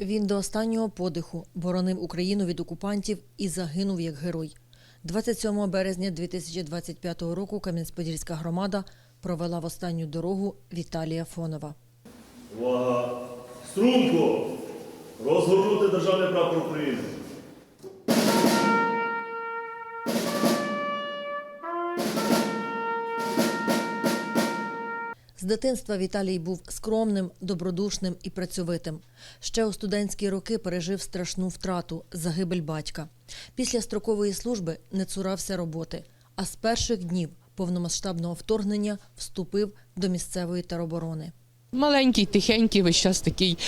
Він до останнього подиху боронив Україну від окупантів і загинув як герой. 27 березня 2025 року Кам'янець-Подільська громада провела в останню дорогу Віталія Фонова. Увага! Струнко! Розгорнути державний прапор України. З дитинства Віталій був скромним, добродушним і працьовитим. Ще у студентські роки пережив страшну втрату загибель батька. Після строкової служби не цурався роботи, а з перших днів повномасштабного вторгнення вступив до місцевої тероборони. Маленький, тихенький, весь час такий.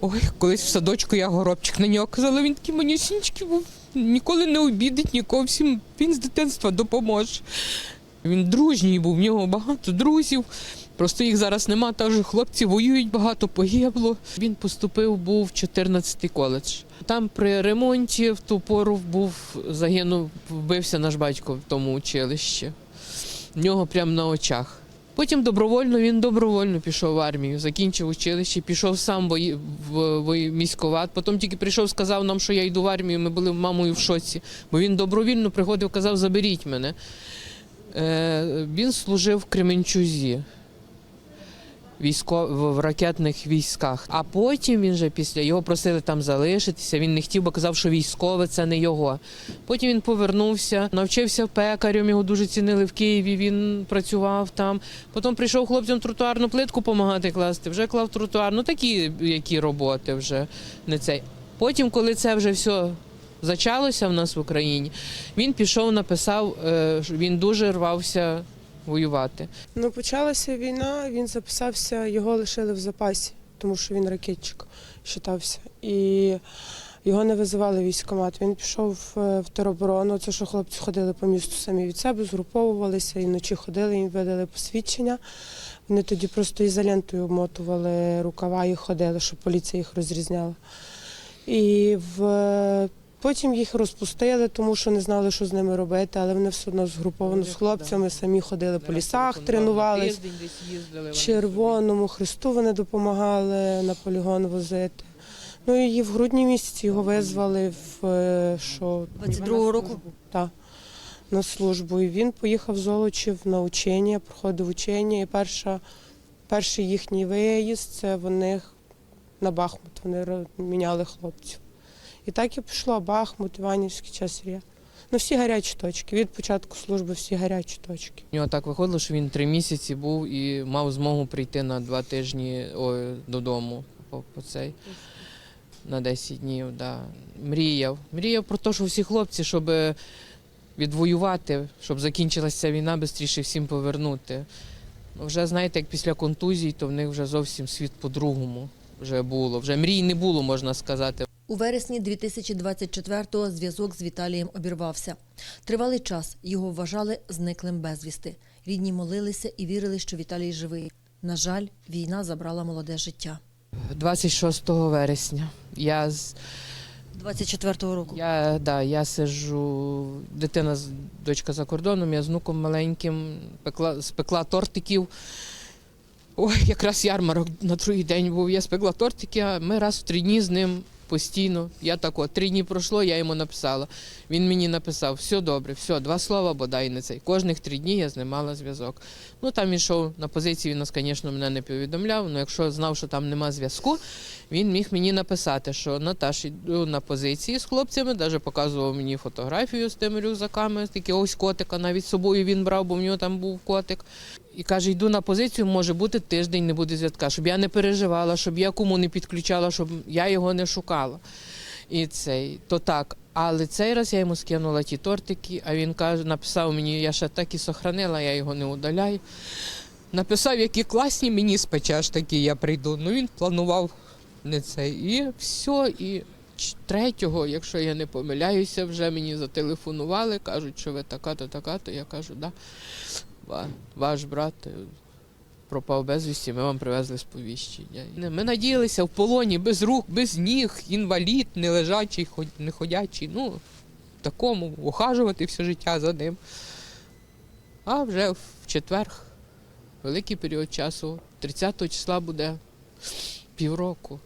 Ой, колись в садочку я горобчик на нього казала, він такий манюсінький був. Ніколи не обідить нікого, всім він з дитинства допоможе. Він дружній був, в нього багато друзів. Просто їх зараз нема, теж хлопці воюють, багато погибло. Він поступив, був в 14-й коледж. Там при ремонті в ту пору був загинув, вбився наш батько в тому училищі. В нього прямо на очах. Потім добровольно він добровольно пішов в армію, закінчив училище, пішов сам бої, в, в міськоват. Потім тільки прийшов, сказав нам, що я йду в армію. Ми були мамою в шоці, бо він добровільно приходив, казав, заберіть мене. Е, він служив в Кременчузі. Військо в в ракетних військах. А потім він же після його просили там залишитися. Він не хотів, бо казав, що військове це не його. Потім він повернувся, навчився пекарем. Його дуже цінили в Києві. Він працював там. Потім прийшов хлопцям тротуарну плитку допомагати класти. Вже клав тротуар. Ну такі які роботи вже не цей. Потім, коли це вже все зачалося в нас в Україні, він пішов, написав, е, він дуже рвався воювати. Ну, почалася війна, він записався, його лишили в запасі, тому що він ракетчик вважався. І його не визивали військкомат. Він пішов е, в тероборону. Це що хлопці ходили по місту самі від себе, згруповувалися і вночі ходили, їм видали посвідчення. Вони тоді просто ізолентою обмотували рукава і ходили, щоб поліція їх розрізняла. І в Потім їх розпустили, тому що не знали, що з ними робити, але вони все одно згруповано з хлопцями, самі ходили по лісах, тренувались. Червоному Христу вони допомагали на полігон возити. Ну і в грудні місяці його визвали в е, що 22-го року? Так, на службу. І він поїхав з Золочів на учення, проходив учення. І перша, перший їхній виїзд це вони на Бахмут. Вони міняли хлопців. І так і пішло Бахмут, Іванівський час. Ну, всі гарячі точки. Від початку служби всі гарячі точки. У нього так виходило, що він три місяці був і мав змогу прийти на два тижні ой, додому по, по цей. На 10 днів, да. Мріяв. Мріяв про те, що всі хлопці, щоб відвоювати, щоб закінчилася війна, швидше всім повернути. Ну, Вже знаєте, як після контузій, то в них вже зовсім світ по-другому вже було. Вже мрій не було, можна сказати. У вересні 2024-го зв'язок з Віталієм обірвався. Тривалий час його вважали зниклим безвісти. Рідні молилися і вірили, що Віталій живий. На жаль, війна забрала молоде життя. 26 вересня. Я з 24-го року. Я, да, я сиджу, дитина, дочка за кордоном, я з внуком маленьким пекла, спекла тортиків. Ой, якраз ярмарок на другий день був. Я спекла тортики, а ми раз в три дні з ним постійно. Я так от, три дні пройшло, я йому написала. Він мені написав, все добре, все, два слова, бодай не цей. Кожних три дні я знімала зв'язок. Ну там він йшов на позиції, він нас, звісно, мене не повідомляв, але якщо знав, що там нема зв'язку, він міг мені написати, що Наташ, йду на позиції з хлопцями, навіть показував мені фотографію з тими рюкзаками, з якогось котика, навіть з собою він брав, бо в нього там був котик. І каже, йду на позицію, може бути тиждень, не буде зв'язка, щоб я не переживала, щоб я кому не підключала, щоб я його не шукала. І цей, то так. Але цей раз я йому скинула ті тортики, а він каже, написав мені, я ще так і сохранила, я його не удаляю. Написав, які класні мені спечеш такі, я прийду. Ну він планував не це. І все. І третього, якщо я не помиляюся, вже мені зателефонували, кажуть, що ви така-то, така-то. Я кажу, да. Ваш брат е, пропав безвісті, ми вам привезли сповіщення. Ми надіялися в полоні без рук, без ніг, інвалід, не лежачий, ход- не ходячий. Ну, такому ухажувати все життя за ним. А вже в четвер, великий період часу, 30 числа буде півроку.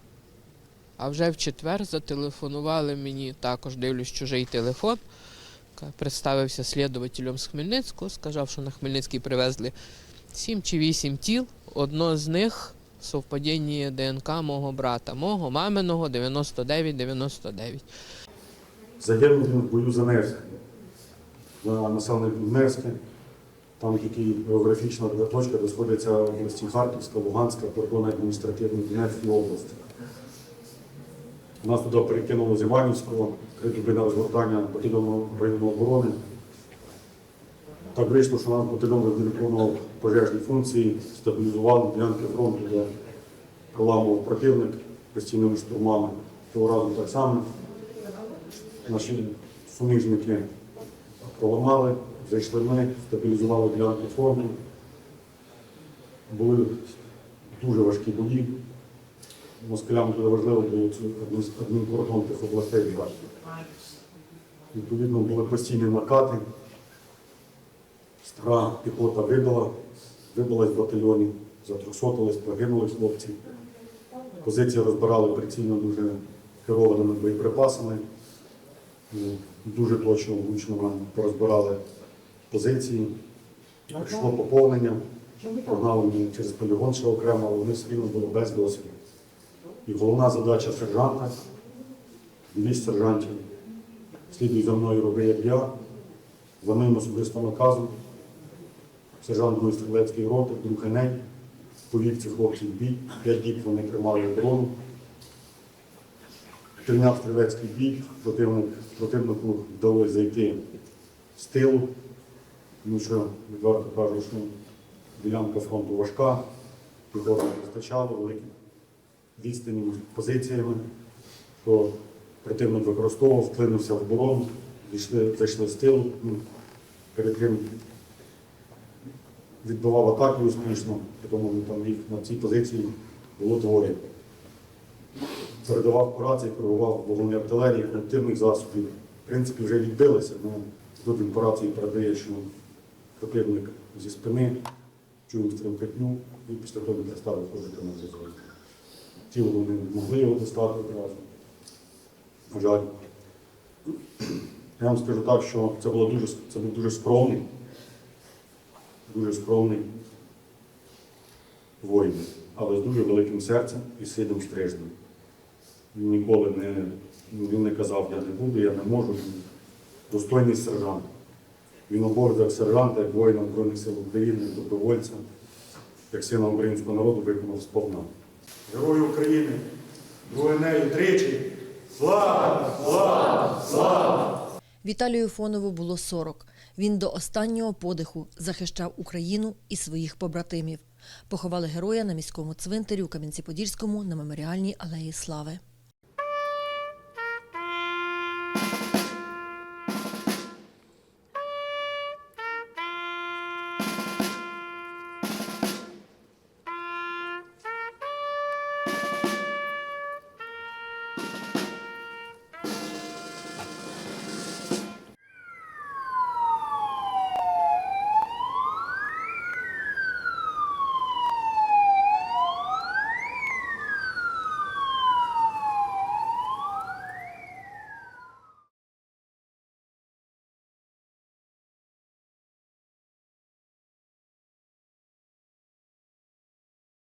А вже в четвер зателефонували мені, також дивлюсь чужий телефон. Представився слідувателем з Хмельницького, сказав, що на Хмельницький привезли сім чи вісім тіл. Одно з них совпадіння ДНК мого брата, мого маминого 99-99. Загинув в бою за Невськ, на населений пункт Невське. Там тільки географічна точка, де сходяться області Харківська, Луганська, кордон адміністративний Донецької області. Нас туди перекинуло з Іванівського, доби розгортання батальйону районної оборони. Так вийшло, що наш батальйон виконував пожежні функції, стабілізував ділянки фронту, де проламував противник постійними штурмами. Того разу так само наші суміжники проламали, зайшли ми, стабілізували ділянку фронту. Були дуже важкі бої. Москалям туди важливо було цю адмін- адмінкордон тих областей. Відповідно, були постійні накати. Стара піхота вибила, вибилась в батальйоні, затрусотилась, прогинули хлопці. Позиції розбирали прицільно дуже керованими боєприпасами. Ну, Дуже точно, влучно нам порозбирали позиції. Прийшло поповнення, прогнали мені через полігон ще окремо, але вони все рівно були без досвіду. І головна задача сержанта, дві сержантів, слідуй за мною роби, як я, за моїм особистим наказом. Сержант другої стрілецької роти, друг Еней, повів цих хлопців в бій, п'ять діб вони тримали оборону. Прийняв стрілецький бій, противник, противнику вдалося зайти з тилу, тому що, відверто кажу, що ділянка фронту важка, піхоти не вистачало, великі відстані позиціями, то противник використовував, вклинився в оборону, зайшли, зайшли з тилу, ну, перед тим відбивав атаку успішно, тому там їх на цій позиції було двоє передавав по рації, коригував вогонь артилерії, реактивних засобів. В принципі, вже відбилися. Ну, тут він по рації передає, що противник зі спини, чув стрімкатню, і після того він став виходити на зв'язок. Тіло вони могли його достати одразу. На жаль. Я вам скажу так, що це було дуже, це був дуже скромний, дуже скромний воїн, але з дуже великим серцем і сильним стрижнем. Він ніколи не, він не казав, я не буду, я не можу. Він достойний сержант. Він обов'язок сержанта, як воїна Збройних сил України, як добровольця, як сина українського народу виконав сповна. Герою України, воїнею тричі. Слава! Слава! Слава! Віталію Фонову було 40. Він до останнього подиху захищав Україну і своїх побратимів. Поховали героя на міському цвинтарі у Кам'янці-Подільському на меморіальній алеї Слави.